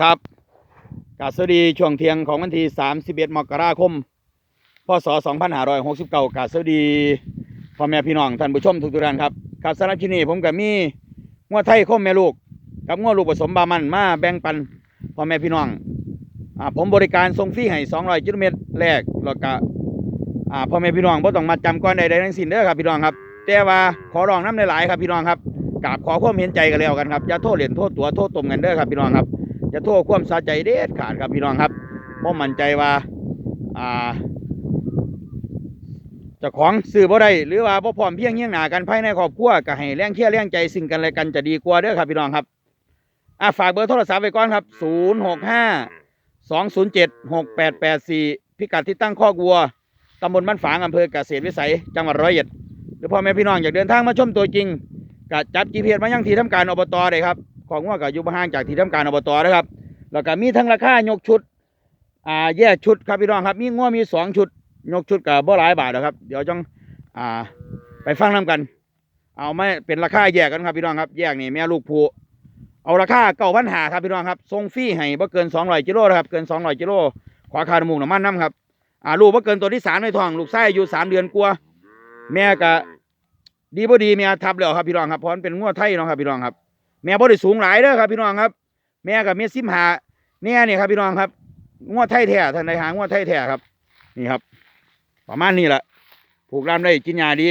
ครับกาสวัสดีช่วงเที่ยงของวันที่ 31 มกราคม พศ 2569กาสวัสดีพ่อแม่พี่น้องท่านผู้ชมทุกท่านครับครับสำหรับที่นี่ผมกับมีงัวไทยคมแม่ลูก กับงัวลูกผสมบามันมาแบ่งปันพ่อแม่พี่น้องอ่าผมบริการส่งฟรีให้200กิโลเมตรแรกแล้วก็อ่าพ่อแม่พี่น้องบ่ต้องมาจำก้อนใดๆทั้งสิ้นเด้อครับพี่น้องครับ แต่ว่าขอร้องน้ำหลายๆครับพี่น้องครับกราบขอความเห็นใจกันแล้วกันครับอย่าโทษเหรียญโทษตัวโทษตมกันเด้อครับพี่น้องครับ จะโทษความสะใจเด็ดขาดครับพี่น้องครับเพราะมั่นใจว่าอ่าจ้าของซื้อบ่ได้หรือว่าบ่พร้อมเพียงเฮียงหนากันภายในครอบครัวก็ให้แรงเชียร์แรงใจซึ่งกันและกันจะดีกว่าเด้อครับพี่น้องครับอ่าฝากเบอร์โทรศัพท์ไว้ก่อนครับ 065 207 6884 พิกัดที่ตั้งข้อกวัวตำบลบ้านฝางอำเภอเกษตรวิสัย จังหวัดร้อยเอ็ดหรือพ่อแม่พี่น้องอยากเดินทางมาชมตัวจริงก็จับ GPS มายังที่ทำการอบตเลยครับ ของว่าก็อยู่บ่ห่างจากที่ทำการอบตนะครับ แล้วก็มีทั้งราคายกชุด อ่าแยกชุดครับพี่น้องครับ มีง้อมีสองชุด ยกชุดกับบ่หลายบาทนะครับ เดี๋ยวจังอ่า ไปฟังนํกัน เอาไม่เป็นราคาแยกกันครับพี่น้องครับ แยกนี่แม่ลูกผูเอาราคาเก้าพันหาครับพี่น้องครับส่งฟรีให้บ่เกินสองร้อยกิโลนะครับ เกินสองร้อยกิโลขวาคาน้ำมูกน้ำมันน้ำครับ อ่าลูกบ่เกินตัวที่สามในท้อง ลูกไส้อายุสามเดือนกว่าแม่ก็ดีบ่ดีแม่ทับแล้วครับพี่น้องครับเพราะมันเป็นง้อไทยเนาะครับพี่น้องครับ แม่บ่ได้สูงหลายเด้อครับพี่น้องครับ แม่กับเมียซิมหาแม่เนี่ยครับพี่น้องครับงวดไทยแท้ท่านใดหางวดไทยแท้ครับ นี่ครับ ประมาณนี้แหละผูกรามได้กินยาดี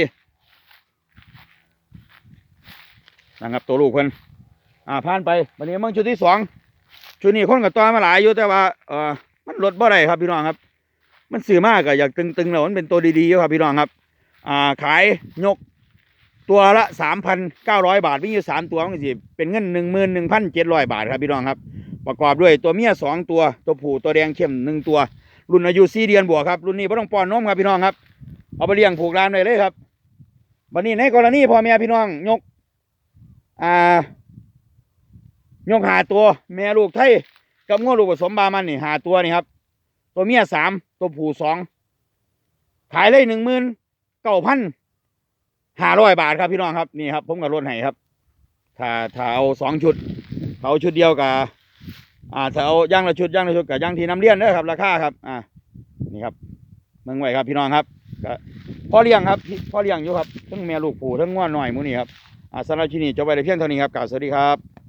นะครับตัวลูกเพิ่นอ่าผ่านไปวันนี้มึงชุดที่สองชุดนี้คนกับตัวมาหลายอยู่แต่ว่าเออมันลดบ่ได้ครับพี่น้องครับ มันซื้อมากก็อยากตึงๆแล้วมันเป็นตัวดีๆอยู่ครับพี่น้องครับ อ่าขายยก ตัวละสามพันเก้าร้อยบาทวิ่งอยู่สามตัวมันก็สิเป็นเงินหนึ่งหมื่นหนึ่งพันเจ็ดร้อยบาทครับพี่น้องครับ ประกอบด้วยตัวเมียสองตัวตัวผู้ตัวแดงเข้มหนึ่งตัว รุ่นอายุสี่เดือนบวกครับรุ่นนี้ไม่ต้องป้อนนมครับพี่น้องครับเอาไปเลี้ยงผูกร้านไว้เลยครับวันนี้ในกรณีพ่อแม่พี่น้องยกอ่ายกหาตัวแม่ลูกไทยกับง้อลูกผสมบามันนี่หาตัวนี่ครับ ตัวเมียสามตัวผู้สองขายเลยหนึ่งหมื่นเก้าพัน ห้าร้อยบาทครับพี่น้องครับนี่ครับ ผมกับรถไห้ครับถ้าถ้าเอาสองชุดถ้าเอาชุดเดียวกับอ่าถ้าเอาย่างละชุดย่างละชุดกับย่างที่น้ำเลี้ยนนะครับ ราคาครับ อ่านี่ครับเมืองไหวครับพี่น้องครับก็พ่อเลี้ยงครับพ่อเลี้ยงอยู่ครับทั้งแม่ลูกปู่ทั้งง้อหน่อยมูนี่ครับอ่าสำหรับที่นี่จะไปได้เพียงเท่านี้ครับกล่าวสวัสดีครับ